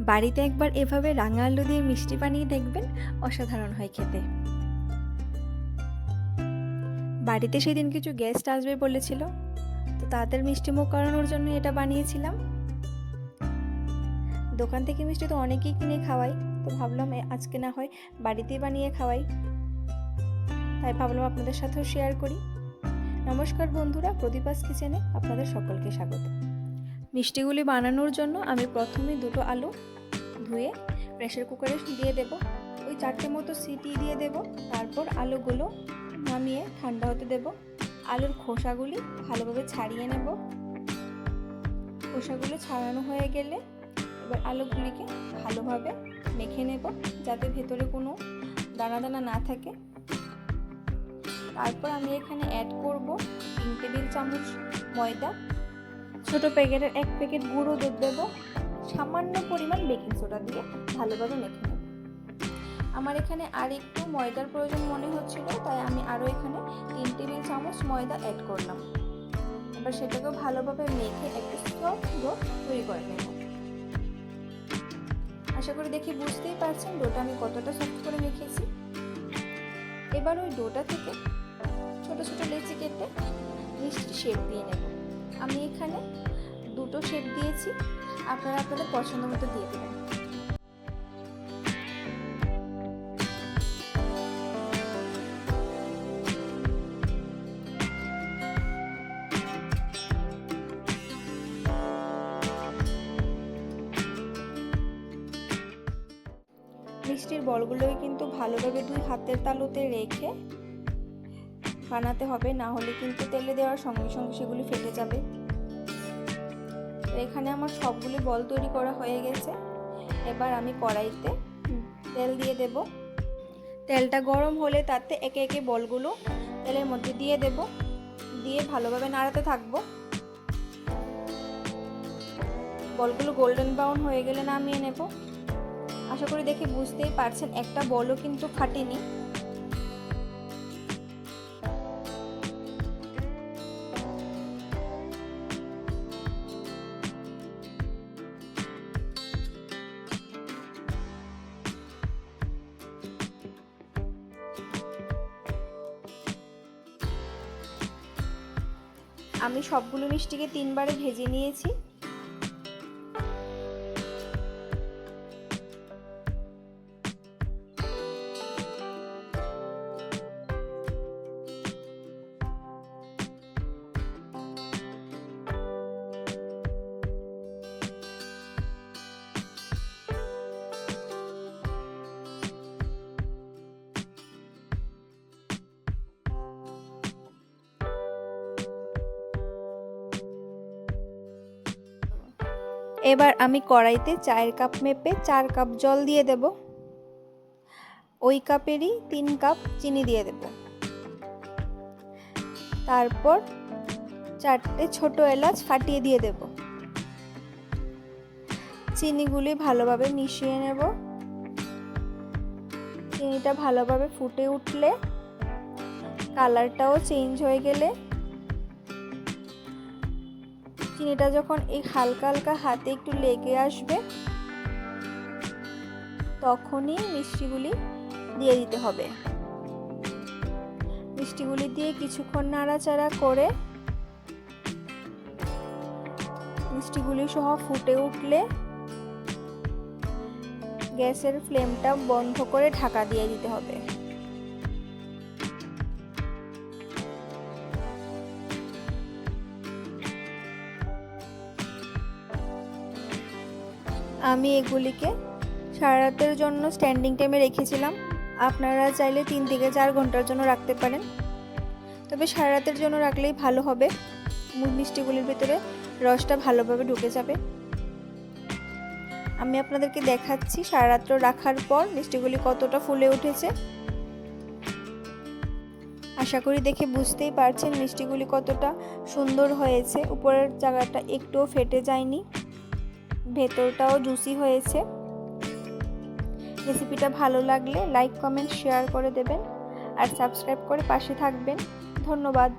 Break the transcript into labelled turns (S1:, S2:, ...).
S1: বাড়িতে একবার এভাবে রাঙা আলু দিয়ে মিষ্টি বানিয়ে দেখবেন অসাধারণ হয় খেতে। বাড়িতে সেদিন কিছু গেস্ট আসবে বলেছিল, তো তাদের মিষ্টি মুখ করানোর জন্য এটা বানিয়েছিলাম। দোকান থেকে মিষ্টি তো অনেকেই কিনে খাওয়াই তো ভাবলাম আজকে না হয় বাড়িতেই বানিয়ে খাওয়াই। তাই ভাবলাম আপনাদের সাথেও শেয়ার করি। নমস্কার বন্ধুরা প্রদীপাস কিচেনে আপনাদের সকলকে স্বাগত। মিষ্টিগুলি বানানোর জন্য আমি প্রথমে দুটো আলু ধুয়ে প্রেশার কুকারে দিয়ে দেব। ওই চারটে মতো সিটি দিয়ে দেব। তারপর আলুগুলো নামিয়ে ঠান্ডা হতে দেব। আলুর খোসাগুলি ভালোভাবে ছাড়িয়ে নেব। খোসাগুলো ছাড়ানো হয়ে গেলে এবার আলুগুলিকে ভালোভাবে মেখে নেব, যাতে ভেতরে কোনো দানা দানা না থাকে। তারপর আমি এখানে অ্যাড করব তিন টেবিল চামচ ময়দা। ছোট প্যাকেটের এক প্যাকেট গুঁড়ো দুধ দেবো, সামান্য পরিমাণ বেকিং সোডা দিয়ে ভালোভাবে মেখে নেব। আমার এখানে আর একটু ময়দার প্রয়োজন মনে হচ্ছিল, তাই আমি আরও এখানে তিন টেবিল চামচ ময়দা অ্যাড করলাম। এবার সেটাকেও ভালোভাবে মেখে একটু সফট ডো তৈরি করে নেব। আশা করি দেখে বুঝতেই পারছেন ডোটা আমি কতটা সফট করে মেখেছি। এবার ওই ডোটা থেকে ছোট ছোট লেচি কেটে মিষ্টি শেপ দিয়ে নেব। আমি এখানে দুটো শেপ দিয়েছি। আপনারা আপনাদের পছন্দ মতো দিয়ে দেবেন। মিষ্টির বলগুলোই কিন্তু ভালোভাবে দুই হাতের তালুতে রেখে বানাতে হবে, না হলে কিন্তু তেলে দেওয়ার সঙ্গে সঙ্গে সেগুলি ফেটে যাবে। এখানে আমার সবগুলি বল তৈরি করা হয়ে গেছে। এবার আমি কড়াইতে তেল দিয়ে দেব। তেলটা গরম হলে তাতে একে একে বলগুলো তেলের মধ্যে দিয়ে দেব। দিয়ে ভালোভাবে নাড়াতে থাকব। বলগুলো গোল্ডেন ব্রাউন হয়ে গেলে নামিয়ে নেব। আশা করি দেখে বুঝতেই পারছেন, একটা বলও কিন্তু ফাটেনি। আমি সবগুলো মিষ্টিকে তিনবারে ভেজে নিয়েছি। এবার আমি কড়াইতে চায়ের কাপ মেপে চার কাপ জল দিয়ে দেব। ওই কাপেরই তিন কাপ চিনি দিয়ে দেব। তারপর চারটে ছোট এলাচ ফাটিয়ে দিয়ে দেব। চিনিগুলি ভালোভাবে মিশিয়ে নেব। চিনিটা ভালোভাবে ফুটে উঠলে কালারটাও চেঞ্জ হয়ে গেলে চিনিটা যখন এই হালকা হালকা হাতে একটু লেগে আসবে, তখনই মিষ্টিগুলি দিয়ে দিতে হবে। মিষ্টিগুলি দিয়ে কিছুক্ষণ নাড়াচাড়া করে মিষ্টিগুলি সহ ফুটে উঠলে গ্যাসের ফ্লেমটা বন্ধ করে ঢাকা দিয়ে দিতে হবে। আমি এগুলিকে সারা রাতের জন্য স্ট্যান্ডিং টাইমে রেখেছিলাম। আপনারা চাইলে তিন থেকে চার ঘণ্টার জন্য রাখতে পারেন। তবে সারা রাতের জন্য রাখলেই ভালো হবে। মিষ্টিগুলির ভিতরে রসটা ভালোভাবে ঢুকে যাবে। আমি আপনাদেরকে দেখাচ্ছি সারা রাত্র রাখার পর মিষ্টিগুলি কতটা ফুলে উঠেছে। আশা করি দেখে বুঝতেই পারছেন মিষ্টিগুলি কতটা সুন্দর হয়েছে। উপরের জায়গাটা একটুও ফেটে যায়নি। ভেতরটাও জুসি হয়েছে। রেসিপিটা ভালো লাগলে লাইক কমেন্ট শেয়ার করে দেবেন। আর সাবস্ক্রাইব করে পাশে থাকবেন। ধন্যবাদ।